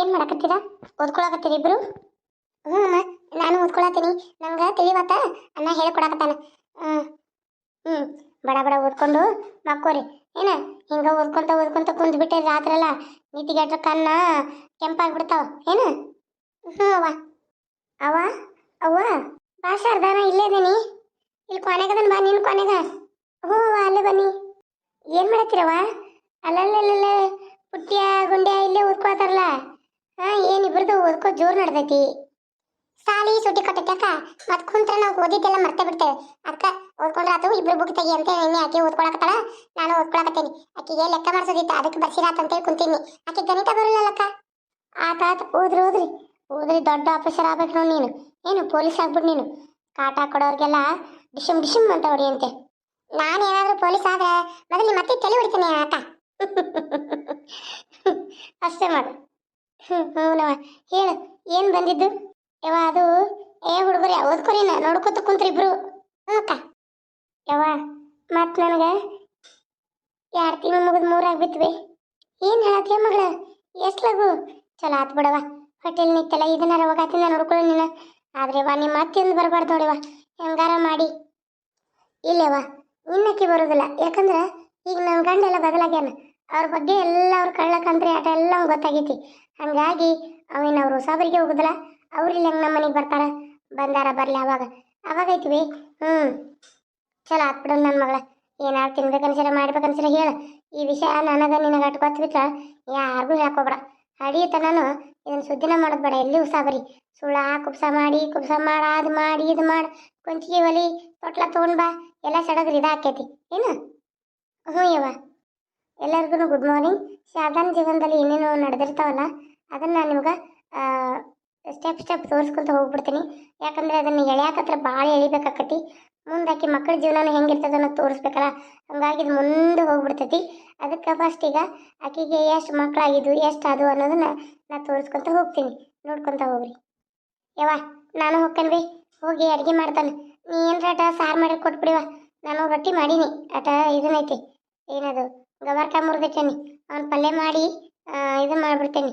ಏನು ಮಾಡಕತ್ತೀರ? ಓದ್ಕೊಳಕತ್ತೀರಿ ಇಬ್ರು? ಹ್ಞೂ ಅಮ್ಮ, ನಾನು ಓದ್ಕೊಳತ್ತೀನಿ. ನಂಗೆ ತಿಳಿವತ್ತ? ಅನ್ನ ಹೇಳ್ಕೊಡಕತ್ತಾನ. ಹ್ಞೂ ಹ್ಞೂ ಬಡ ಬಡ, ಓದ್ಕೊಂಡು ಮಕ್ಕೋರಿ ಏನ? ಹಿಂಗೆ ಓದ್ಕೊಂತ ಓದ್ಕೊಂತ ಕುಂತ್ ಬಿಟ್ಟೆ ರಾತ್ರೆಲ್ಲ ನೀತಿಗೆಟ್ರ ಕಣ್ಣ ಕೆಂಪಾಗ್ಬಿಡ್ತಾವ. ಏನ? ಹ್ಞೂ ಅವ್ವ. ಅವ್ವ? ಅವ್ವ? ಭಾಷಾರ್ದಾನ ಇಲ್ಲೇ ಇದೀನಿ. ಇಲ್ಲಿ ಕೊನೆಗದನ್ ಬಾ, ನೀನು ಕೊನೆಗ. ಹ್ಞೂ ಅಲ್ಲೇ ಬನ್ನಿ. ಏನು ಮಾಡತ್ತೀರವ್ವ? ಅಲ್ಲಲ್ಲೇ ಪುಟ್ಟಿಯ, ಗುಂಡ್ಯ ಇಲ್ಲೇ ಓದ್ಕೊತಾರಲ್ಲ ಹಾ, ಏನು ಇಬ್ರದ್ದು ಓದ್ಕೋ ಜೋರು ನಡ್ದೈತಿ. ಸಾಲಿ ಸುಟ್ಟಿ ಸುಟಿ ಅಕ್ಕ. ಮತ್ ಕುಂತ್ರ ನಾವು ಓದಿದ್ದೆಲ್ಲ ಮರ್ತೆ ಬಿಡ್ತೇವೆ. ಅಕ್ಕ ಓದ್ಕೊಂಡ್ರ ಆತು, ಇಬ್ರು ಬುಕ್ ತೆಗಿ ಅಂತ ಹೇಳಿ ಆಕೆ ಓದ್ಕೊಳಕತ್ತಾಳ, ನಾನು ಓದ್ಕೊಳಕತ್ತೇನಿ. ಆಕಿಗೆ ಲೆಕ್ಕ ಮಾಡ್ಸೋದಿತ್ತು, ಅದಕ್ಕೆ ಬರ್ಸಿರಾತ ಅಂತೇಳಿ ಕುಂತೀನಿ. ಆಕೆ ಗಣಿತ ಬರಲ್ಲ ಅಕ್ಕ. ಆತ ಆತ, ಓದ್ರಿ ಓದ್ರಿ. ಓದ್ರಿ ದೊಡ್ಡ ಆಫೀಸರ್ ಆಗ್ಬೇಕು ನೋಡಿ ನೀನು. ಏನು, ಪೊಲೀಸ್ ಆಗ್ಬಿಡು ನೀನು. ಕಾಟ ಕೊಡೋರ್ಗೆಲ್ಲ ಡಿಶಮ್ ಡಿಶಮ್ ಅಂತ. ಹೊಡಿಯಂತೆ ನಾನು ಏನಾದರೂ ಪೊಲೀಸ್ ಆದ್ರೆ ಮೊದಲು ಮತ್ತೆ ತಲೆ ಹೊಡಿತೀನಿ ಆತ ಅಷ್ಟೇ ಮಾಡು. ಹ್ಞೂ ಹೇಳ, ಏನು ಬಂದಿದ್ದು? ಯವ್ವ, ಅದು, ಏ, ಹುಡುಗರಿ ನಾ, ನೋಡ್ಕೊತ ಕುಂತ್ರಿ ಇಬ್ರು. ಹ್ಞೂ ಅಕ್ಕ. ಯವ್ವ ಮತ್ತು ನನಗೆ ಎರಡು ತಿಂಗಳು ಮುಗಿದು ಮೂರಾಗಿ ಬಿತ್ವಿ. ಏನು ಹೇಳತ್ತೀಯ ಮಗಳ? ಎಷ್ಟು ಲಗು? ಚಲೋ ಆತ್ ಬಿಡವ ಹೋಟೆಲ್ ನಿತ್ತಲ್ಲ ಇದನ್ನ ಹೋಗಾತಿಂದ ನೋಡ್ಕೊಳ್ಳಿ ನೀನು. ಆದ್ರೆ ವಾ ನಿಮ್ಮ ಅತ್ತಿಂದ ಬರಬಾರ್ದು ನೋಡಿವ ಹೆಂಗಾರ ಮಾಡಿ. ಇಲ್ಲವ ನಿನ್ನಕ್ಕೆ ಬರೋದಿಲ್ಲ. ಯಾಕಂದ್ರೆ, ಈಗ ನನ್ನ ಗಂಡ ಎಲ್ಲ ಬದಲಾಗ್ಯಾನ. ಅವ್ರ ಬಗ್ಗೆ ಎಲ್ಲ ಅವ್ರ ಕಳ್ಳಕಂತ್ರಿ ಆಟ ಎಲ್ಲ ಗೊತ್ತಾಗೈತಿ. ಹಂಗಾಗಿ ಅವೇನು ಅವ್ರು ಹೊಸಬರಿಗೆ ಹೋಗುದಿಲ್ಲ, ಅವ್ರು ಇಲ್ಲಿ ಹೆಂಗೆ ನಮ್ಮ ಮನೆಗೆ ಬರ್ತಾರ? ಬಂದಾರ ಬರಲಿ ಅವಾಗ. ಅವಾಗ ಐತಿವಿ ಹ್ಞೂ ಚಲೋ ಆತ್ಬಿಡು ನನ್ನ ಮಗಳ. ಏನಾರು ತಿನ್ಬೇಕನ್ಸರ ಮಾಡ್ಬೇಕನ್ಸರ ಹೇಳ. ಈ ವಿಷಯ ನನಗೆ ನಿನಗೆ ಅಟ್ಕೊತ್ ಬಿಟ್ರ ಯಾರಿಗೂ ಹೇಳ್ಕೊಬೇಡ ಹಡಿಯತ್ತ ನಾನು ಇದನ್ನ ಸುದ್ದಿನ ಮಾಡೋದು ಬೇಡ, ಎಲ್ಲಿ ಉಸಾಬರಿ ಸುಳ್ಳ ಕುಪ್ಸ ಮಾಡಿ ಕುಪ್ಸ ಮಾಡ, ಅದು ಮಾಡಿ, ಇದು ಮಾಡಿ ಕೊಂಚಿಗೆ ಒಲಿ, ತೊಟ್ಲ ತೊಗೊಂಡ್ ಬಾ, ಎಲ್ಲ ಸಡಗ್ರಿ ಇದಾಕೈತಿ. ಏನು? ಹ್ಞೂ ಯವ್ವ. ಎಲ್ಲರಿಗೂ ಗುಡ್ ಮಾರ್ನಿಂಗ್ ಸಾಧಾರಣ ಜೀವನದಲ್ಲಿ ಏನೇನು ನಡೆದಿರ್ತಾವಲ್ಲ, ಅದನ್ನು ನಾನು ನಿಮ್ಗೆ ಸ್ಟೆಪ್ ಸ್ಟೆಪ್ ತೋರಿಸ್ಕೊಂತ ಹೋಗ್ಬಿಡ್ತೀನಿ. ಯಾಕಂದ್ರೆ ಅದನ್ನು ಎಳ್ಯಾಕತ್ರ ಭಾಳ ಎಳಿಬೇಕಾಕತಿ ಮುಂದಾಕಿ ಮಕ್ಕಳ ಜೀವನ ಹೆಂಗಿರ್ತದೆ ಅನ್ನೋದು ತೋರಿಸ್ಬೇಕಲ್ಲ. ಹಂಗಾಗಿ ಇದು ಮುಂದೆ ಹೋಗ್ಬಿಡ್ತೈತಿ. ಅದಕ್ಕೆ ಫಸ್ಟ್ ಈಗ ಆಕೆಗೆ ಎಷ್ಟು ಮಕ್ಕಳಾಗಿದ್ದು ಎಷ್ಟು ಅದು ಅನ್ನೋದನ್ನ ನಾ ತೋರಿಸ್ಕೊಂತ ಹೋಗ್ತೀನಿ. ನೋಡ್ಕೊಂತ ಹೋಗ್ರಿ. ಯವ್ವ, ನಾನು ಹೋಗ್ತೇನೆ ಹೋಗಿ ಅಡುಗೆ ಮಾಡ್ತಾನೆ. ನೀ ಏನರ ಆಟ ಸಾರು ಮಾಡಿ ಕೊಟ್ಬಿಡಿವ ನಾನು ರೊಟ್ಟಿ ಮಾಡೀನಿ. ಆಟ ಇದನ್ನೈತಿ ಏನದು? ಗವಾರ್ಕ ಅವ್ನ ಪಲ್ಯ ಮಾಡಿ ಇದು ಮಾಡ್ಬಿಡ್ತೇನಿ.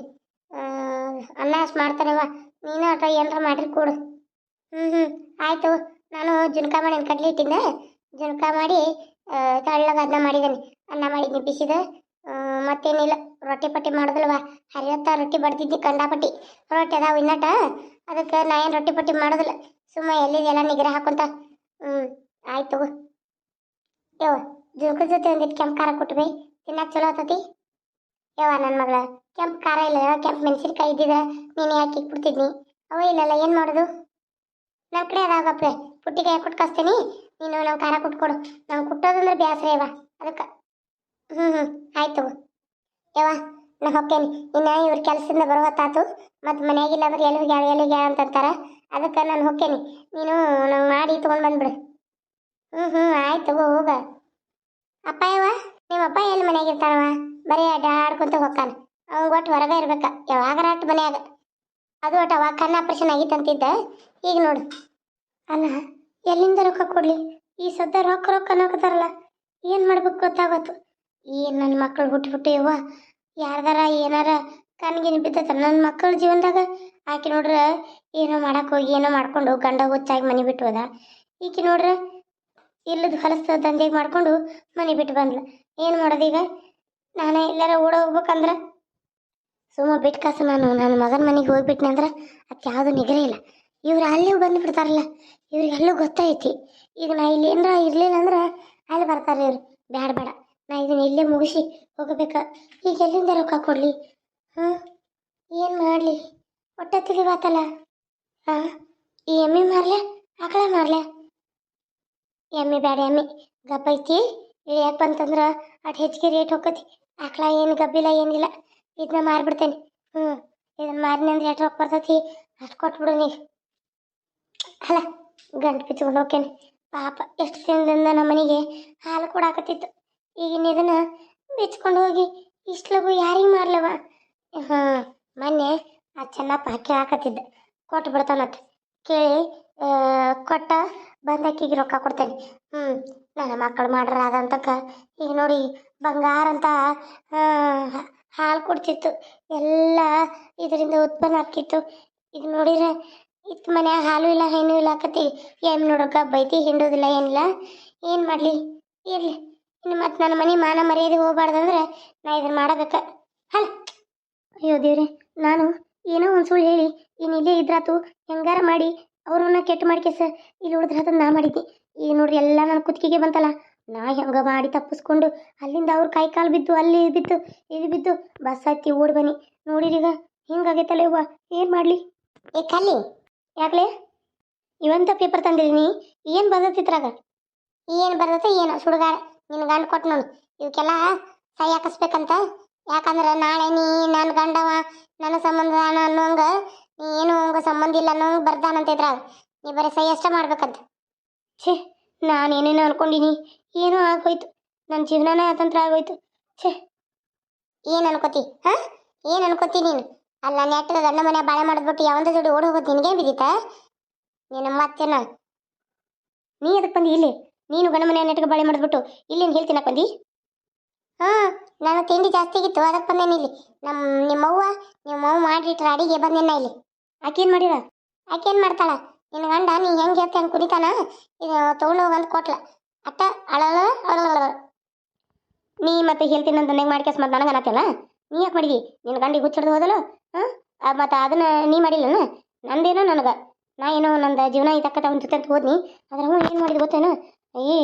ಮಾಡ್ಬಿಡ್ತೇನೆ ಅನ್ನ ಅಷ್ಟು ಮಾಡ್ತಾನವ್ವ. ನೀನು ಅಥವಾ ಏನಾರ ಮಾಡಿರಿ ಕೊಡು. ಹ್ಞೂ ಹ್ಞೂ ಆಯಿತು. ನಾನು ಜುನ್ಕ ಮಾಡೀನಿ ಕಡ್ಲಿ ಇಟ್ಟಿದ್ದೆ. ಜುನ್ಕ ಮಾಡಿ ತೆಳ್ಳಗೆ ಅದನ್ನ ಮಾಡಿದ್ದೇನೆ ಅನ್ನ ಮಾಡಿದ್ನಿ ಬಿಸಿದ. ಮತ್ತೇನಿಲ್ಲ. ರೊಟ್ಟಿ ಪಟ್ಟಿ ಮಾಡೋದಲ್ವ. ಹರಿಯತ್ತ ರೊಟ್ಟಿ ಬಡ್ತಿದ್ದಿ ಕಂಡಾಪಟ್ಟಿ ರೊಟ್ಟಿ ಅದಾವ ಇನ್ನಟ. ಅದಕ್ಕೆ ನಾ ಏನು ರೊಟ್ಟಿ ಪಟ್ಟಿ ಮಾಡೋದಿಲ್ಲ. ಸುಮ್ಮ ಎಲ್ಲಿದೆಲ್ಲ ನಿಗ್ರಹ ಹಾಕೊಂತ. ಹ್ಞೂ ಆಯ್ತು ಯೋ ಜುನ್ಕದ ಜೊತೆ ಒಂದಿಟ್ಟು ಕೆಂಪು ಖಾರ ಕೊಟ್ವಿ ತಿನ್ನಕ್ಕೆ ಚಲೋ ಆತತಿ? ಯವ್ವ ನನ್ನ ಮಗಳ, ಕೆಂಪು ಖಾರ ಇಲ್ಲ ಕೆಂಪು ಮೆಣಸಿನ್ಕಾಯಿ ಇದ್ದಿದ, ನೀನು ಯಾಕೆ ಇಕ್ಬಿಡ್ತಿದ್ನಿ ಅವ ಇಲ್ಲಲ್ಲ, ಏನು ಮಾಡೋದು? ನಮ್ಮ ಕಡೆ ಅದಾಗಪ್ಪ ಪುಟ್ಟಿಗೆ ಕೊಟ್ಟು ಕಸ್ತೀನಿ, ನೀನು ನಾವು ಖಾರ ಕುಟ್ಕೊಡು ನಾವು ಕುಟ್ಟೋದಂದ್ರೆ ಬ್ಯಾಸ್ರ ಯವ್ವ, ಅದಕ್ಕೆ ಹ್ಞೂ ಹ್ಞೂ ಆಯ್ತು ಯವ್ವ, ನಾ ಹೊಕ್ಕೇನಿ. ಇನ್ನು ಇವ್ರ ಕೆಲಸದಿಂದ ಬರೋ ಹೊತ್ತಾತು, ಮತ್ತು ಮನೆಯಾಗಿಲ್ಲ ಅಂದ್ರೆ ಎಲ್ಲಿ ಹೋಗ್ಯಾಳ ಎಲ್ಲಿ ಹೋಗ್ಯಾಳ ಅದಕ್ಕೆ ನಾನು ಹೊಕ್ಕೇನಿ. ನೀನು ನಂಗೆ ಮಾಡಿ ತೊಗೊಂಡು ಬಂದ್ಬಿಡು. ಹ್ಞೂ ಹ್ಞೂ ಆಯ್ತು ಹೋಗ. ಅಪ್ಪ ಯವ್ವ? ನಿಮ್ಮ ಅಪ್ಪ ಎಲ್ಲಿ ಮನ್ಯಾಗ ಇರ್ತಾನವ ಬರೀ ಅಡ್ಡಾಡ್ಕೊಂತ ಹೋಗ್ತಾನ. ಅವ್ನು ಒಟ್ಟು ಹೊರಗೆ ಇರ್ಬೇಕ. ಯಾವಾಗಾರ ಅಟ್ಟು ಮನ್ಯಾಗ. ಅದು ಒಟ್ಟು ಅವಾಗ ಕಣ್ಣು ಆಪರೇಷನ್ ಆಗಿತ್ತಂತಿದ್ದ. ಈಗ ನೋಡು. ಅಲ್ಲ, ಎಲ್ಲಿಂದ ರೊಕ್ಕ ಕೊಡ್ಲಿ? ಈ ಸದ್ದ ರೊಕ್ಕ ರೊಕ್ಕ ಅನ್ನೋಕತ್ತಾರಲ್ಲ. ಏನು ಮಾಡ್ಬೇಕು ಗೊತ್ತಾಗತ್ತು ಏನು ನನ್ನ ಮಕ್ಕಳು ಹುಟ್ಬಿಟ್ಟು ಯವ್ವ ಯಾರ್ದಾರ ಏನಾರ ಕಣ್ಗಿನ ಬಿದ್ದತ್ತ ನನ್ನ ಮಕ್ಕಳ ಜೀವನದಾಗ? ಆಕೆ ನೋಡ್ರೆ ಏನೋ ಮಾಡಕ್ಕೆ ಹೋಗಿ, ಏನೋ ಮಾಡ್ಕೊಂಡು ಗಂಡ ಹುಚ್ಚಾಗಿ ಮನೆ ಬಿಟ್ಟು ಹೋದ. ಈಕೆ ನೋಡ್ರೆ ಇಲ್ಲದ ಹೊಲಸ ದಂಧೆಗೆ ಮಾಡ್ಕೊಂಡು ಮನೆ ಬಿಟ್ಟು ಬಂದ್ಲ. ಏನು ಮಾಡೋದೀಗ ನಾನೇ ಎಲ್ಲಾರ ಓಡ ಹೋಗ್ಬೇಕಂದ್ರೆ? ಸುಮ್ಮ ಬಿಟ್ಟು ಕಾಸು ನಾನು ನನ್ನ ಮಗನ ಮನೆಗೆ ಹೋಗ್ಬಿಟ್ನೆ ಅಂದ್ರೆ ಅದಕ್ಕೆ ಯಾವುದು ಇಲ್ಲ. ಇವ್ರು ಅಲ್ಲೇ ಬಂದು ಬಿಡ್ತಾರಲ್ಲ, ಇವ್ರಿಗೆ ಎಲ್ಲೂ ಗೊತ್ತೈತಿ. ಈಗ ನಾ ಇಲ್ಲಿ ಏನರ ಇರ್ಲಿಲ್ಲ ಅಂದ್ರೆ ಅಲ್ಲಿ ಬರ್ತಾರೆ ಇವ್ರು. ಬೇಡ ಬೇಡ ನಾ ಇದನ್ನ ಇಲ್ಲೇ ಮುಗಿಸಿ ಹೋಗಬೇಕ. ಈಗ ಎಲ್ಲಿಂದ ರೊಕ್ಕ ಕೊಡಲಿ? ಹಾಂ? ಏನು ಮಾಡಲಿ? ಹೊಟ್ಟೆ ತಿಳಿವಾತಲ್ಲ ಹಾಂ? ಈ ಎಮ್ಮೆ ಮಾರಲೆ? ಆಕಳ ಮಾರಲೆ? ಎಮ್ಮೆ ಬೇಡ ಎಮ್ಮೆ. ಗಪ್ಪ ಐತಿ ಯಾಕೆ ಬಂತಂದ್ರೆ ಅಟ್ ಹೆಚ್ಚಿಗೆ ರೇಟ್ ಹೋಗತಿ ಆಕಳ ಏನು ಗಬ್ಬಿಲ್ಲ ಏನಿಲ್ಲ ಇದನ್ನ ಮಾರ್ಬಿಡ್ತೇನೆ. ಹ್ಞೂ ಇದನ್ನ ಮಾರಿನಂದ್ರೆ ಎಷ್ಟು ರೊಕ್ಕ ಬರ್ತೈತಿ? ಅಷ್ಟು ಕೊಟ್ಬಿಡು ನೀ. ಅಲ್ಲ, ಗಂಟು ಬಿಚ್ಕೊಂಡು ಹೋಗ್ತೇನೆ ಪಾಪ, ಎಷ್ಟು ದಿನದಿಂದ ನಮ್ಮ ಮನೆಗೆ ಹಾಲು ಕೊಡಾಕತ್ತಿತ್ತು ಈಗಿನ ಇದನ್ನ ಬಿಚ್ಕೊಂಡು ಹೋಗಿ ಇಷ್ಟು ಲಗು ಯಾರಿಗೆ ಮಾರ್ಲವ? ಹಾಂ ಮೊನ್ನೆ ಆ ಚೆನ್ನಪ್ಪ ಕೇಳಾಕತ್ತಿದ್ದ ಕೊಟ್ಟು ಬಿಡ್ತಾನಂತ. ಕೇಳಿ ಕೊಟ್ಟ ಬಂದಕ್ಕಿಗೆ ರೊಕ್ಕ ಕೊಡ್ತೇನೆ. ಹ್ಞೂ ನನ್ನ ಮಕ್ಕಳು ಮಾಡ್ರ ಅದಂತಕ ಈಗ ನೋಡಿ, ಬಂಗಾರ ಅಂತ ಹಾಲು ಕೊಡ್ತಿತ್ತು. ಎಲ್ಲ ಇದರಿಂದ ಉತ್ಪನ್ನ ಆಕಿತ್ತು ಈಗ ನೋಡಿದ್ರೆ, ಇತ್ತು ಮನ್ಯಾಗ ಹಾಲು ಇಲ್ಲ ಹೆಣ್ಣು ಇಲ್ಲ ಆಕತಿ. ಏನು ನೋಡೋಕ ಬೈತಿ, ಹಿಂಡೋದಿಲ್ಲ, ಏನಿಲ್ಲ. ಏನು ಮಾಡಲಿ? ಇರಲಿ. ಇನ್ನು ಮತ್ತೆ ನನ್ನ ಮನೆ ಮಾನ ಮರ್ಯಾದೆ ಹೋಗ್ಬಾರ್ದಂದ್ರೆ ನಾ ಇದನ್ನು ಮಾಡಬೇಕ. ಹಲ್. ಅಯ್ಯೋ ದೇವ್ರೆ, ನಾನು ಏನೋ ಒಂದು ಸುಳ್ಳು ಹೇಳಿ ಇನ್ನು ಇಲ್ಲೇ ಇದ್ರಾತು, ಹೆಂಗಾರ ಮಾಡಿ ಅವ್ರನ್ನ ಕೆಟ್ಟ ಮಾಡ್ಕೆಸ ಇಲ್ಲಿ ಉಳಿದ್ರೆ ಉಳಿದ್ರಾತ ನಾ ಮಾಡಿದ್ದೆ. ಈಗ ನೋಡ್ರಿ ಎಲ್ಲ ನನ್ನ ಕುತ್ತಿಗೆಗೆ ಬಂತಲ್ಲ. ನಾ ಹೆಂಗ ಮಾಡಿ ತಪ್ಪಿಸ್ಕೊಂಡು ಅಲ್ಲಿಂದ ಅವ್ರ ಕೈ ಕಾಲು ಬಿದ್ದು ಅಲ್ಲಿ ಬಿದ್ದು ಇಲ್ಲಿ ಬಿದ್ದು ಬಸ್ ಹತ್ತಿ ಓಡಿ ಬನ್ನಿ. ನೋಡಿರೀಗ ಹಿಂಗಾಗೈತಲ್ಲ ಇವ್ವ ಏನು ಮಾಡಲಿ? ಏ ಕಲ್ಲಿ. ಯಾಕಲೇ? ಇವಂತ ಪೇಪರ್ ತಂದಿದ್ದೀನಿ ಏನು ಬಂದತ್ತಿದ್ರಾಗ ಏನು ಬರ್ತೈತೆ ಏನು? ಸುಡುಗಾಡ ನಿನ್ನ ಗಂಡ ಕೊಟ್ಟು ನೋಡು. ಇವಕ್ಕೆಲ್ಲ ಸೈ ಹಾಕಿಸ್ಬೇಕಂತ. ಯಾಕಂದ್ರೆ ನಾಳೆ ನೀ ನನ್ನ ಗಂಡವ ನನ್ನ ಸಂಬಂಧ ಅನ್ನೋಂಗ ಏನು ಸಂಬಂಧ ಇಲ್ಲ ಅನ್ನೋ ಬರ್ದಾನಂತ ಇದ್ರಾಗ. ನೀ ಬರೀ ಸೈ ಅಷ್ಟೇ ಮಾಡ್ಬೇಕಂತ. ಛೇ, ನಾನೇನೇನು ಅನ್ಕೊಂಡಿನಿ. ಏನೋ ಆಗೋಯ್ತು. ನನ್ನ ಜೀವನನೇ ಅತಂತ್ರ ಆಗೋಯ್ತು. ಛೇ. ಏನು ಅನ್ಕೋತಿ? ಹಾ? ಏನು ಅನ್ಕೋತಿ ನೀನು? ಅಲ್ಲ ನೆಟ್ಟಗ ಗಂಡ ಮನೆ ಬಾಳೆ ಮಾಡಿದ್ಬಿಟ್ಟು ಯಾವಂದ ಜೋಡಿ ಓಡಿ ಹೋಗೋದು ನಿನಗೇನು ಬಿದ್ದಿತ್ತಾ ನೀನು ಮತ್ತೇನ? ನೀ ಅದಕ್ಕೆ ಬಂದಿ ಇಲ್ಲಿ? ನೀನು ಗಂಡ ಮನೆ ನೆಟ್ಟಗೆ ಬಾಳೆ ಮಾಡಿದ್ಬಿಟ್ಟು ಇಲ್ಲೇನು ಹೇಳ್ತೀನಕ್ಕೆ ಬಂದಿ ಹಾಂ ನಾನು ತಿಂಡಿ ಜಾಸ್ತಿ ಆಗಿತ್ತು. ಅದಕ್ಕೆ ಬಂದೇನಿ ಇಲ್ಲಿ? ನಮ್ಮ ನಿಮ್ಮವ್ವ ನಿಮ್ಮವ್ವ ಮಾಡಿಟ್ರ ಅಡಿಗೆ ಬಂದೇನ ಇಲ್ಲಿ. ಆಕೇನು ಮಾಡಿರ ಆಕೇನು ಮಾಡ್ತಾಳ? ನಿನ್ನ ಗಂಡ ನೀ ಹೆಂಗೆ ಹೇಳ್ತಿ ಹಂಗೆ ಕುಡಿತಾನ? ಇದು ತೊಗೊಂಡು ಹೋಗಂತ ಕೊಟ್ಲ. ಅಟ್ಟ ಅಳಲ ಅಳಲ ನೀ ಮತ್ತೆ ಹೇಳ್ತೀನಿ ಅಂತ ನನಗೆ ಮಾಡ್ಕೆಸ್ ಮತ್ತೆ ನನಗೆ ಅನ್ನತ್ತಲ್ಲ ನೀ ಯಾಕೆ ಮಾಡಿದಿ? ನಿನ್ನ ಗಂಡಿಗೆ ಹುಚ್ಚಿಡ್ದು ಹೋದಲು? ಹಾಂ? ಮತ್ತು ಅದನ್ನ ನೀ ಮಾಡಿಲ್ಲನ? ನಂದೇನೋ ನನಗೆ. ನಾ ಏನೋ ನಂದ ಜೀವನ ಇದಕ್ಕತ್ತ ಒಂದು ಜೊತೆ ಅಂತ ಹೋದ್ನಿ. ಅದ್ರ ಹ್ಞೂ ಏನು ಮಾಡಿದ್ ಗೊತ್ತೇನು? ಏ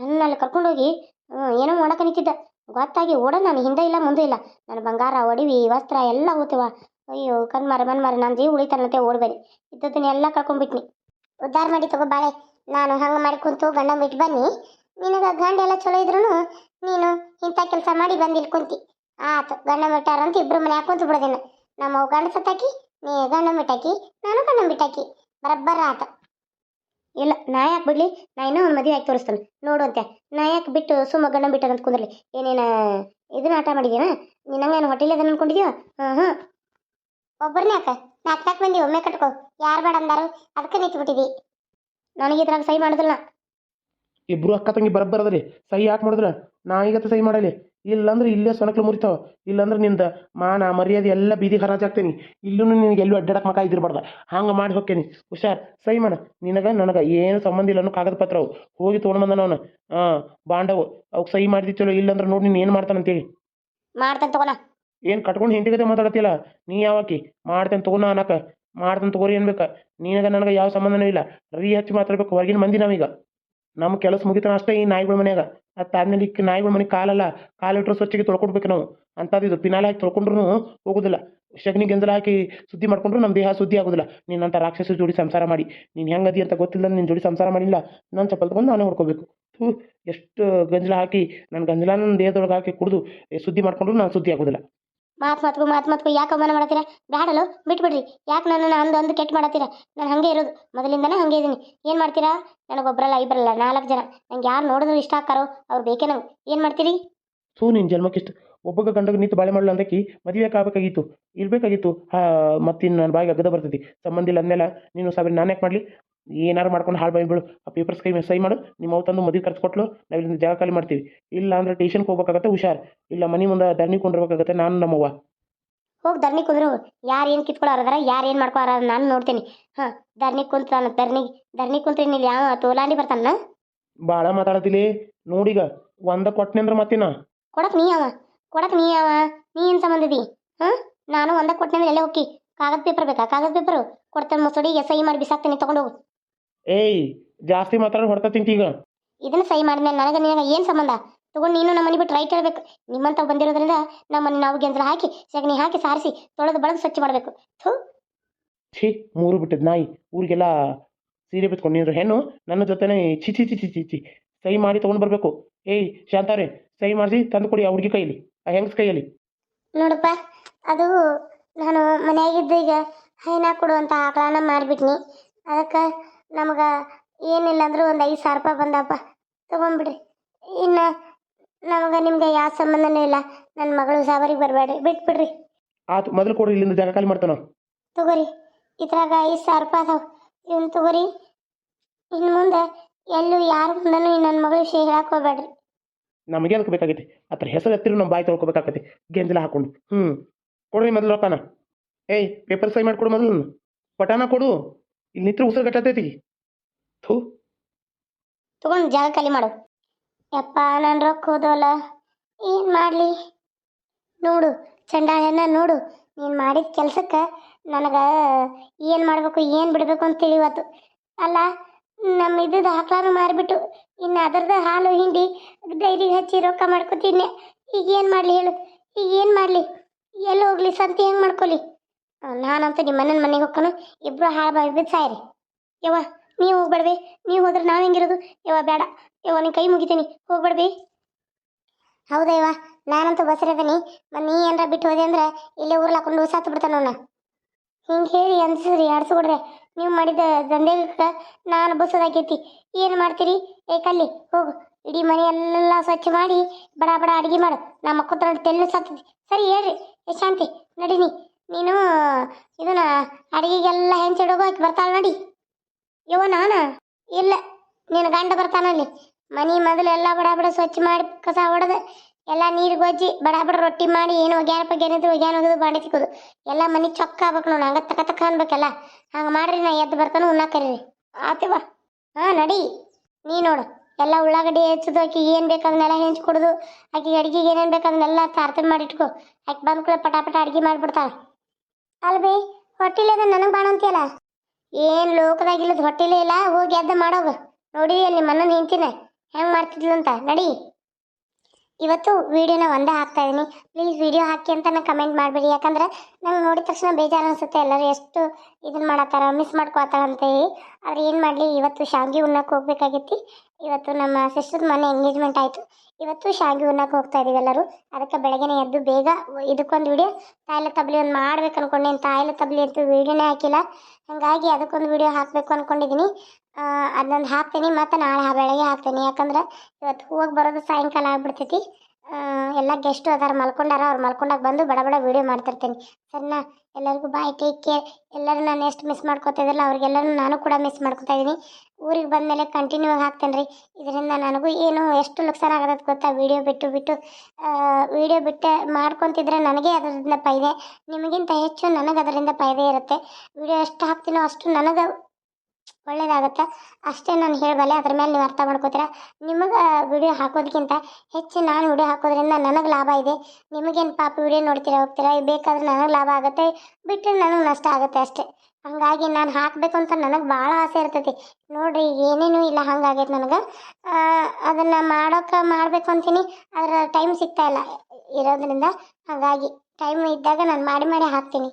ನನ್ನ ಅಲ್ಲಿ ಕರ್ಕೊಂಡೋಗಿ ಏನೋ ಮಾಡಕ್ಕೆ ನಿಂತಿದ್ದ ಗೊತ್ತಾಗಿ ಓಡ ನಾನು ಹಿಂದೆ ಇಲ್ಲ, ಮುಂದೆ ಇಲ್ಲ. ನನ್ನ ಬಂಗಾರ, ಒಡವಿ, ವಸ್ತ್ರ ಎಲ್ಲ ಹೋಗ್ತೇವ ಅಯ್ಯೋ ಕಣ್ಮಾರ ಮನ್ಮಾರ ನಾನು ಜೀವ ಉಳಿತಾನಂತೆ, ಓಡ್ಬೇಡಿ. ಇದ್ದದನ್ನ ಎಲ್ಲ ಕಳ್ಕೊಂಡ್ಬಿಟ್ನಿ ಉದ್ಧಾರ ಮಾಡಿ ತಗೋ ಬಾಳೆ. ನಾನು ಹಂಗೆ ಮಾಡಿ ಕುಂತು ಗಂಡ ಬಿಟ್ಟು ಬನ್ನಿ. ನಿನಗೆ ಗಂಡ ಎಲ್ಲ ಚಲೋ ಇದ್ರು ನೀನು ಇಂಥ ಕೆಲಸ ಮಾಡಿ ಬಂದು ಇಲ್ಲಿ ಕುಂತಿ. ಆತು ಗಂಡ ಬಿಟ್ಟಾರ ಅಂತ ಇಬ್ರು ಮನೆ ಕುಂತು ಬಿಡೋದೇನು. ನಮ್ಮ ಅವ್ವ ಗಂಡ ಸತ್ತಾಕಿ, ನೀ ಗಂಡ ಬಿಟ್ಟಾಕಿ, ನಾನು ಗಂಡ ಬಿಟ್ಟಾಕಿ. ಬರಬ್ಬರ ಆತ. ಇಲ್ಲ, ನಾ ಯಾಕೆ ಬಿಡ್ಲಿ? ನಾ ಇನ್ನೂ ಮದುವೆ ಆಗಿ ತೋರಿಸ್ತಾನೆ. ನೋಡು ಅಂತ ನಾ ಯಾಕೆ ಬಿಟ್ಟು ಸುಮ್ಮ ಗಂಡ ಬಿಟ್ಟಾರಂತ ಕುಂದ್ರಲಿ? ಏನೇನ ಇದನ್ನ ಆಟ ಮಾಡಿದ್ಯಾನ? ನೀನು ಹಂಗೇನು ಹೋಟೆಲ್ ಅದನ್ನ ಅನ್ಕೊಂಡಿದ್ಯೋ? ಹಾಂ ಹಾಂ ಒಬ್ಬರನ್ನೇ ಅಕ್ಕ ನಾಲ್ಕು ನಾಲ್ಕು ಮಂದಿ ಒಮ್ಮೆ ಕಟ್ಕೋ. ಯಾರು ಬೇಡ ಅಂದಾರು? ಅದಕ್ಕೆ ನಿಂತು ಬಿಟ್ಟಿದಿ ನನಗೆ ಇದ್ರಾಗ ಸಹಿ ಮಾಡೋದಿಲ್ಲ ಇಬ್ರು ಅಕ್ಕ ತಂಗಿ ಬರಬ್ಬರ ಅದರಿ ಸಹಿ ಯಾಕೆ ಮಾಡಿದ್ರ ನಾ ಈಗತ್ತ ಸಹಿ ಮಾಡಲಿ. ಇಲ್ಲಾಂದ್ರೆ ಇಲ್ಲೇ ಸೊನಕ್ಲು ಮುರಿತಾವ. ಇಲ್ಲಾಂದ್ರೆ ನಿಂದ ಮಾನ ಮರ್ಯಾದೆ ಎಲ್ಲ ಬೀದಿ ಹರಾಜಾಗ್ತೇನಿ ಇಲ್ಲೂ ನಿನಗೆ ಎಲ್ಲೂ ಅಡ್ಡಾಡಕ್ ಮಕ ಇದ್ದಿರ್ಬಾರ್ದ. ಹಂಗೆ ಮಾಡಿ ಹೋಗ್ತೇನೆ ಹುಷಾರ್ ಸಹಿ ಮಾಡ. ನಿನಗೆ ನನಗೆ ಏನು ಸಂಬಂಧ ಇಲ್ಲ ಅನ್ನೋ ಕಾಗದ ಪತ್ರ ಅವು. ಹೋಗಿ ತೊಗೊಂಡು ಬಂದಾನ ಅವನು. ಹಾಂ ಬಾಂಡವು. ಅವಕ್ಕೆ ಸಹಿ ಮಾಡಿದಿ ಚಲೋ ಇಲ್ಲಾಂದ್ರೆ ನೋಡಿ ನೀನು ಏನು ಮಾಡ್ತಾನಂತೇಳಿ. ಮಾಡ್ತಾನೆ ತಗೋಣ ಏನು ಕಟ್ಕೊಂಡು ಹಿಂದಿಗತೆ ಮಾತಾಡತ್ತಿಲ್ಲ ನೀ ಯಾವಾಕಿ ಮಾಡ್ತೇನೆ ನಾ ಅನ್ನಕ ಮಾಡ್ತೇನೆ ತಗೋರಿ ಅನ್ಬೇಕು. ನೀನಾಗ ನನಗೆ ಯಾವ ಸಂಬಂಧನೂ ಇಲ್ಲ. ರೀ ಹಚ್ಚಿ ಮಾತಾಡ್ಬೇಕು. ಹೊರಗಿನ ಮಂದಿ ನಾವೀಗ. ನಮ್ಮ ಕೆಲಸ ಮುಗಿತಾನ ಅಷ್ಟೇ ಈ ನಾಯಿಗಳ ಮನ್ಯಾಗ. ಅತ್ತಾದ್ಮೇಲೆ ಈ ನಾಯಿಗಳ ಮನೆಗೆ ಕಾಲಲ್ಲ. ಕಾಲಿಟ್ರು ಸ್ವಚ್ಛಗೆ ತೊಳ್ಕೊಡ್ಬೇಕು ನಾವು. ಅಂಥದ್ದು ಇದು. ಪಿನಾಲ ಹಾಕಿ ತೊಳ್ಕೊಂಡ್ರು ಹೋಗೋದಿಲ್ಲ. ಶಗ್ನಿ ಗೆಂಜಲ ಹಾಕಿ ಸುದ್ದಿ ಮಾಡ್ಕೊಂಡ್ರು ನಮ್ಮ ದೇಹ ಸುದ್ದಿ ಆಗೋದಿಲ್ಲ. ನೀನಂತ ರಾಕ್ಷಸ ಜೋಡಿ ಸಂಸಾರ ಮಾಡಿ. ನೀನು ಹೆಂಗದಿ ಅಂತ ಗೊತ್ತಿಲ್ಲ ನಿನ್ನ ಜೋಡಿ ಸಂಸಾರ ಮಾಡಿಲ್ಲ. ನನ್ನ ಚಪ್ಪಲ್ ತಗೊಂಡು ನಾನೇ ಹೊಡ್ಕೋಬೇಕು. ಥೂ, ಎಷ್ಟು ಗಂಜಲ ಹಾಕಿ ನನ್ನ ಗಂಜಲ ನನ್ನ ದೇಹದೊಳಗೆ ಹಾಕಿ ಕುಡಿದು ಸುದ್ದಿ ಮಾಡ್ಕೊಂಡ್ರು ನಾನು ಸುದ್ದಿ ಆಗೋದಿಲ್ಲ. ಮಾತು ಮಾತ್ ಮಾತು ಮಾತ್ಕು ಯಾಕೆ ಅವಮಾನ ಮಾಡತ್ತೀರ? ಬ್ಯಾಡಲು ಬಿಟ್ಬಿಡ್ರಿ. ಯಾಕೆ ನನ್ನನ್ನು ಅಂದು ಅಂದು ಕೆಟ್ಟ ಮಾಡತ್ತೀರ? ನಾನು ಹಂಗೆ ಇರೋದು. ಮೊದಲಿಂದನೇ ಹಾಗೆ ಇದ್ದೀನಿ ಏನು ಮಾಡ್ತೀರಾ? ನನಗೊಬ್ಬರಲ್ಲ ಇಬ್ಬರಲ್ಲ ನಾಲ್ಕು ಜನ. ನಂಗೆ ಯಾರು ನೋಡಿದ್ರು ಇಷ್ಟ ಆಕಾರೋ ಅವ್ರು ಬೇಕೇ ನಂಗೆ. ಏನು ಮಾಡ್ತೀರಿ? ಸೂ ನಿನ್ನ ಜನ್ಮಕ್ಕಿಷ್ಟು. ಒಬ್ಬಗ ಗಂಡಗೆ ನಿಂತು ಬಾಳೆ ಮಾಡಲು ಅಂದಕ್ಕಿ ಮದುವೆ ಆಗಬೇಕಾಗಿತ್ತು? ಇರಬೇಕಾಗಿತ್ತು. ಮತ್ತಿನ್ನು ನನ್ನ ಬಾಯಿಗೆ ಅಗದ ಬರ್ತೈತಿ ಸಂಬಂಧಿಲ್ಲ ಅಂದಮೇಲೆ ನೀನು ಸಾವಿರ ನಾನು ಯಾಕೆ ಮಾಡಲಿ? ಏನಾರು ಮಾಡ್ಕೊಂಡು ಹಾಳು ಬಾಯಿ ಬಿಡು. ಆ ಪೇಪರ್ಸ್ ಕೈ ಸೈ ಮಾಡು. ನಿಮ್ಮ ಅವ್ವ ತಂದು ಮದುವೆ ಖರ್ಚು ಕೊಟ್ಲು ನಾವು ಇಲ್ಲಿಂದ ಜಾಗ ಖಾಲಿ ಮಾಡ್ತೀವಿ. ಇಲ್ಲ ಅಂದ್ರೆ ಟೇಷನ್ಗೆ ಹೋಗ್ಬೇಕಾಗತ್ತೆ ಹುಷಾರ್. ಇಲ್ಲ ಮನೆ ಮುಂದೆ ಧರಣಿ ಕೊಂಡಿರ್ಬೇಕಾಗತ್ತೆ ನಾನು ನಮ್ಮವ್ವ ಹೋಗಿ ಧರ್ನಿ ಕುಂದ್ರು. ಯಾರು ಏನು ಕಿತ್ಕೊಳ್ಳೋರದಾರ ಯಾರು ಏನು ಮಾಡ್ಕೊಳ್ಳೋರ ನಾನು ನೋಡ್ತೀನಿ. ಹಾಂ ಧರ್ನಿ ಕುಂತಾನ ಧರ್ನಿ ಧರ್ನಿ ಕುಂತ್ರಿ ನೀ ಯಾವ ತೋಲಾಂಡಿ ಬರ್ತಾನ? ಭಾಳ ಮಾತಾಡತಿಲಿ ನೋಡಿಗ ಒಂದ ಕೊಟ್ಟನೆ ಅಂದ್ರೆ ಮತ್ತಿನ? ಕೊಡಕ್ ನೀ ಅವ. ಕೊಡಕ್ ನೀ ಅವ. ನೀ ಏನು ಸಂಬಂಧ ಇದಿ ಹಾಂ ನಾನು ಒಂದ ಕೊಟ್ಟನೆ ಅಂದ್ರೆ ಎಲ್ಲೇ ಹೋಗಿ ಕಾಗದ ಪೇಪರ್ ಬೇಕಾ? ಕಾಗದ ಪೇಪರು ಕೊಡ್ತೇನೆ ಎಸ್ ಐ ಮಾಡಿ ಬಿಸಾಕ್ತೀನಿ ತಗೊಂಡೋಗು ಏಯ್ ಜಾಸ್ತಿ ಮಾತಾಡೋ ಹೊಡ್ತಾ ತಿಂತೀಗ ಈಗ. ಇದನ್ನ ಸಹಿ ಮಾಡಿದ್ಮೇಲೆ ನನಗೆ ನಿನಗೆ ಏನು ಸಂಬಂಧ? ತಗೊಂಡು ನೀನು ನಮ್ಮ ಮನೆ ಬಿಟ್ಟು ರೈಟ್ ಹೇಳ್ಬೇಕು. ನಿಮ್ಮಂತ ಬಂದಿರೋದ್ರಿಂದ ನಮ್ಮನ್ನ ನಾವು ಗೆಂಜಲ ಹಾಕಿ ಸಗಣಿ ಹಾಕಿ ಸಾರಿಸಿ ತೊಳೆದು ಬಳದು ಸ್ವಚ್ಛ ಮಾಡಬೇಕು. ಥೂ. ಛೀ ಮೂರು ಬಿಟ್ಟದ ನಾಯಿ. ಊರಿಗೆಲ್ಲ ಸೀರೆ ಬಿತ್ಕೊಂಡು ನಿಂದ್ರು. ಹೆಣ್ಣು ನನ್ನ ಜೊತೆನೆ ಛಿ ಛಿ ಛಿ ಛಿ ಛಿ. ಛಿ ಸಹಿ ಮಾಡಿ ತೊಗೊಂಡು ಬರಬೇಕು. ಏಯ್ ಶಾಂತಾವ್ರೆ ಸಹಿ ಮಾಡಿಸಿ ತಂದು ಕೊಡಿ ಆ ಹುಡುಗಿ ಕೈಯಲ್ಲಿ ಆ ಹೆಂಗ್ಸ್ ಕೈಯಲ್ಲಿ. ನೋಡಪ್ಪ ಅದು ನಾನು ಮನೆಯಾಗಿದ್ದು ಈಗ ಹೈನಾ ಕೊಡುವಂಥ ಆಕಳನ ಮಾಡಿಬಿಟ್ನಿ. ಅದಕ್ಕೆ ನಮ್ಗೆ ಏನಿಲ್ಲ ಅಂದರೂ ಒಂದು ಐದು ಸಾವಿರ ರೂಪಾಯಿ ಬಂದಪ್ಪ ತೊಗೊಂಬಿಡ್ರಿ. ಇನ್ನು ನಮಗೆ ನಿಮಗೆ ಯಾವ ಸಂಬಂಧನೂ ಇಲ್ಲ ನನ್ನ ಮಗಳು ಸಾವರಿಗೆ ಬರಬೇಡ್ರಿ ಬಿಟ್ಬಿಡ್ರಿ. ಆತು ಮೊದಲು ಕೊಡ್ರಿ ಇಲ್ಲಿಂದ ಜಾಗ ಖಾಲಿ ಮಾಡ್ತಾನ. ತಗೋರಿ ಇದ್ರಾಗ ಐದು ಸಾವಿರ ರೂಪಾಯಿ ಅದಾವ. ಇವನ್ ತಗೋರಿ ಇನ್ನು ಮುಂದೆ ಎಲ್ಲೂ ಯಾರ ಮುಂದನೂ ನನ್ನ ಮಗಳ ವಿಷಯ ಹೇಳಕ್ಕೆ ಹೋಗ್ಬೇಡ್ರಿ ನಮಗೆ ಅದಕ್ಕೆ ಬೇಕಾಗೈತಿ? ಅದ್ರ ಹೆಸರು ಎತ್ತಿರು ನಮ್ಮ ಬಾಯಿ ತೊಳ್ಕೊಬೇಕಾಗತ್ತೆ ಗೆಂಜಲ ಹಾಕೊಂಡು. ಹ್ಞೂ ಕೊಡ್ರಿ ಮೊದಲು ರೊಕ್ಕನ. ಏಯ್ ಪೇಪರ್ ಸೈ ಮಾಡಿಕೊಡು ಮೊದಲು ಪಟಾನ ಕೊಡು. ಇಲ್ಲಿ ಉಸಿರು ಕಟ್ಟತೈತಿ. ಥೂ. ತಗೊಂಡು ಜಾಗ ಖಾಲಿ ಮಾಡು. ಯಪ್ಪ, ನಾನು ರೊಕ್ಕ ಹೋದವಲ್ಲ, ಏನು ಮಾಡಲಿ? ನೋಡು ಚಂಡಾಳನ್ನ ನೋಡು. ನೀನು ಮಾಡಿದ ಕೆಲ್ಸಕ್ಕೆ ನನಗೆ ಏನು ಮಾಡಬೇಕು, ಏನು ಬಿಡಬೇಕು ಅಂತ ತಿಳಿವತ್ತು ಅಲ್ಲ ನಮ್ಮ ಇದ್ದ ಹಾಕ್ಲಾರು ಮಾರಿಬಿಟ್ಟು, ಇನ್ನು ಅದರದ ಹಾಲು, ಹಿಂಡಿ ಡೈರಿ ಹಚ್ಚಿ ರೊಕ್ಕ ಮಾಡ್ಕೊತೀನಿ ಈಗ ಏನು ಮಾಡಲಿ ಹೇಳು? ಈಗ ಏನು ಮಾಡಲಿ? ಎಲ್ಲಿ ಹೋಗ್ಲಿ? ಸಂತಿ ಹೆಂಗೆ ಮಾಡ್ಕೊಲಿ? ನಾನಂತೂ ನಿಮ್ಮ ಮನೆಯ ಮನೆಗೆ ಹೋಗ್ಕೊಂಡು ಇಬ್ಬರು ಹಾಳು ಬಿದ್ದು ಸಾಯ್ರಿ. ಯವ್ವ, ನೀವು ಹೋಗ್ಬೇಡ್ಬಿ ನೀವು ಹೋದ್ರೆ ನಾವು ಹೆಂಗಿರೋದು? ಯವ್ವ ಬೇಡ ಯವ್ವ ನಿ ಕೈ ಮುಗಿತೀನಿ. ಹೋಗ್ಬೇಡ್ಬೇ ಹೌದಾ ಯವ್ವ? ನಾನಂತೂ ಬಸರದನಿ ಮತ್ತು ನೀ ಏನಾರ ಬಿಟ್ಟು ಹೋದೆ ಅಂದ್ರೆ ಇಲ್ಲೇ ಊರ್ಲ ಹಾಕೊಂಡು ಸಾತು ಬಿಡ್ತಾನ ಅವನ್ನ ಹಿಂಗೆ ಹೇಳಿ ಅನ್ಸಿದ್ರಿ ಆಡ್ಸ್ಕೊಡ್ರೆ. ನೀವು ಮಾಡಿದ ದಂಧೆಗೆ ನಾನು ಬಸ್ಸೋದಾಗೈತಿ ಏನು ಮಾಡ್ತೀರಿ? ಏ, ಕಲ್ಲಿ, ಹೋಗು. ಇಡೀ ಮನೆ ಎಲ್ಲ ಸ್ವಚ್ಛ ಮಾಡಿ ಬಡ ಬಡ ಅಡುಗೆ ಮಾಡು. ನಮ್ಮ ಮಕ್ಕಳ ತೆಲ್ಲು ಸಾತದಿ ಸರಿ ಹೇಳ್ರಿ. ಶಾಂತಿ ನಡೀನಿ ನೀನು ಇದನ್ನ ಅಡುಗೆಗೆಲ್ಲ ಹೆಂಚಿಡೋಗು ಆಕಿ ಬರ್ತಾಳೆ ನಡಿ ಯವ್ವ ನಾನ ಇಲ್ಲ ನಿನ್ನ ಗಂಡ ಬರ್ತಾನಲ್ಲಿ ಮನಿ ಮೊದಲು ಎಲ್ಲ ಬಡ ಬಡ ಸ್ವಚ್ಛ ಮಾಡಿ ಕಸ ಹೊಡೆದು ಎಲ್ಲ ನೀರು ಗೊಜ್ಜಿ ಬಡ ಬಡ ರೊಟ್ಟಿ ಮಾಡಿ ಏನು ಒಗ್ಯಾನಪ್ಪ ಇದ್ರೆ ಒಗ್ಯಾನ ಹೋಗೋದು ಬಾಂಡೆ ತಿಕ್ಕೋದು ಎಲ್ಲ ಮನೆ ಚೊಕ್ಕ ಆಗ್ಬೇಕು ನೋಡಿ, ಹಂಗ ತಕ ತಕ ಅನ್ಬೇಕಲ್ಲ. ಹಂಗೆ ಮಾಡ್ರಿ ನಾ ಎದ್ದು ಬರ್ತಾನೆ ಉಣ್ಣಾಕ ಕರೀರಿ. ಆತಿವ ಹಾಂ, ನಡಿ. ನೀ ನೋಡು, ಎಲ್ಲ ಉಳ್ಳಾಗಡ್ಡಿ ಹೆಚ್ಚೋದು ಆಕಿಗೆ ಏನು ಬೇಕು ಅದನ್ನೆಲ್ಲ ಹೆಂಚ್ ಕೊಡೋದು ಆಕಿಗೆ ಅಡುಗೆಗೆ ಏನೇನು ಬೇಕು ಅದನ್ನೆಲ್ಲ ಮಾಡಿಟ್ಕೋ ಆಕೆ ಬಂದ ಕೂಡ ಪಟಾಪಟ ಪಟ ಅಡ್ಗೆ ಮಾಡಿಬಿಡ್ತಾಳೆ. ಅಲ್ಬೇ ಅದ ನನಗೆ ಬಾಣ ಅಂತೀಯಲ್ಲ? ಏನು ಲೋಕದಾಗಿಲ್ಲದ ಹೊಟ್ಟಿಲೇ ಇಲ್ಲ, ಹೋಗಿ ಎದ್ದು ಮಾಡೋಗ. ನೋಡಿ ಅಲ್ಲಿ ಮಣ್ಣನ್ನು ನಿಂತಿನ ಹೆಂಗೆ ಮಾಡ್ತಿದ್ಲು ಅಂತ? ನಡಿ. ಇವತ್ತು ವಿಡಿಯೋನ ಒಂದೇ ಹಾಕ್ತಾ ಇದೀನಿ. ಪ್ಲೀಸ್ ವಿಡಿಯೋ ಹಾಕಿ ಅಂತ ನಾನು ಕಮೆಂಟ್ ಮಾಡಬೇಡಿ. ಯಾಕಂದ್ರೆ ನಂಗೆ ನೋಡಿದ ತಕ್ಷಣ ಬೇಜಾರು ಅನಿಸುತ್ತೆ. ಎಲ್ಲರೂ ಎಷ್ಟು ಇದನ್ನ ಮಾಡತ್ತಾರ ಮಿಸ್ ಅಂತ ಹೇಳಿ. ಆದ್ರೆ ಏನು ಮಾಡಲಿ, ಇವತ್ತು ಶಾಂಗಿ ಉಣ್ಣಕ್ಕೆ ಹೋಗ್ಬೇಕಾಗಿತ್ತು. ಇವತ್ತು ನಮ್ಮ ಸಿಸ್ಟರ್ ಮನೆ ಎಂಗೇಜ್ಮೆಂಟ್ ಆಯಿತು. ಇವತ್ತು ಶಾಂಗಿ ಉಣ್ಣಕ್ಕೆ ಹೋಗ್ತಾ ಇದೀವಿ ಎಲ್ಲರೂ. ಅದಕ್ಕೆ ಬೆಳಗ್ಗೆನೇ ಎದ್ದು ಬೇಗ ಇದಕ್ಕೊಂದು ವಿಡಿಯೋ ತಾಯಿಲ ತಬ್ಲಿ ಒಂದು ಮಾಡ್ಬೇಕು ಅನ್ಕೊಂಡೇನು ತಾಯಿಲ ತಬ್ಲಿ ಅಂತೂ ವಿಡಿಯೋನೇ ಹಾಕಿಲ್ಲ. ಹಾಗಾಗಿ ಅದಕ್ಕೊಂದು ವಿಡಿಯೋ ಹಾಕಬೇಕು ಅನ್ಕೊಂಡಿದ್ದೀನಿ ಅದೊಂದು ಹಾಕ್ತೀನಿ ಮತ್ತು ನಾಳೆ ಆ ಬೆಳಗ್ಗೆ ಹಾಕ್ತೀನಿ. ಯಾಕಂದ್ರೆ ಇವತ್ತು ಹೋಗಿ ಬರೋದು ಸಾಯಂಕಾಲ ಆಗ್ಬಿಡ್ತೈತಿ. ಎಲ್ಲ ಗೆಸ್ಟು ಅದಾರ ಮಲ್ಕೊಂಡಾರ, ಅವ್ರು ಮಲ್ಕೊಂಡಾಗ ಬಂದು ಬಡ ಬಡ ವೀಡಿಯೋ ಮಾಡ್ತಿರ್ತೀನಿ. ಸರಿನಾ, ಎಲ್ಲರಿಗೂ ಬಾಯ್ ಟೇಕ್ ಕೇರ್ ಎಲ್ಲರೂ ನಾನು ಎಷ್ಟು ಮಿಸ್ ಮಾಡ್ಕೋತಾ ಇದ್ರಲ್ಲ ಅವ್ರಿಗೆಲ್ಲರೂ ನಾನು ಕೂಡ ಮಿಸ್ ಮಾಡ್ಕೊತಾ ಇದ್ದೀನಿ ಊರಿಗೆ ಬಂದಮೇಲೆ ಕಂಟಿನ್ಯೂ ಆಗಿ ಹಾಕ್ತೇನೆ ರೀ ಇದರಿಂದ ನನಗೂ ಏನು ಎಷ್ಟು ನುಕ್ಸಾನ ಆಗೋದು ಗೊತ್ತಾ? ವೀಡಿಯೋ ಬಿಟ್ಟು ಬಿಟ್ಟು ವೀಡಿಯೋ ಬಿಟ್ಟು ಮಾಡ್ಕೊತಿದ್ರೆ ನನಗೆ ಅದರಿಂದ ಫಾಯ್ದೆ ನಿಮಗಿಂತ ಹೆಚ್ಚು ನನಗೆ ಅದರಿಂದ ಫಾಯ್ದೆ ಇರುತ್ತೆ. ವಿಡಿಯೋ ಎಷ್ಟು ಹಾಕ್ತೀನೋ ಅಷ್ಟು ನನಗೆ ಒಳ್ಳೇದಾಗತ್ತೆ. ಅಷ್ಟೇ ನಾನು ಹೇಳಬಲ್ಲೆ, ಅದ್ರ ಮೇಲೆ ನೀವು ಅರ್ಥ ಮಾಡ್ಕೋತೀರಾ? ನಿಮಗೆ ವಿಡಿಯೋ ಹಾಕೋದಕ್ಕಿಂತ ಹೆಚ್ಚು ನಾನು ವಿಡಿಯೋ ಹಾಕೋದ್ರಿಂದ ನನಗೆ ಲಾಭ ಇದೆ. ನಿಮಗೇನು ಪಾಪ ವಿಡಿಯೋ ನೋಡ್ತೀರಾ, ಹೋಗ್ತೀರಾ? ಬೇಕಾದ್ರೆ ನನಗೆ ಲಾಭ ಆಗುತ್ತೆ. ಬಿಟ್ಟರೆ ನನಗೆ ನಷ್ಟ ಆಗುತ್ತೆ ಅಷ್ಟೇ. ಹಾಗಾಗಿ ನಾನು ಹಾಕಬೇಕು ಅಂತ ನನಗೆ ಭಾಳ ಆಸೆ ಇರ್ತೈತಿ. ನೋಡ್ರಿ, ಏನೇನೂ ಇಲ್ಲ, ಹಂಗಾಗೈತೆ ನನಗೆ. ಅದನ್ನು ಮಾಡೋಕೆ ಮಾಡಬೇಕು ಅಂತೀನಿ. ಅದರ ಟೈಮ್ ಸಿಗ್ತಾ ಇಲ್ಲ ಇರೋದ್ರಿಂದ ಹಾಗಾಗಿ ಟೈಮ್ ಇದ್ದಾಗ ನಾನು ಮಾಡಿ ಮಾಡಿ ಹಾಕ್ತೀನಿ.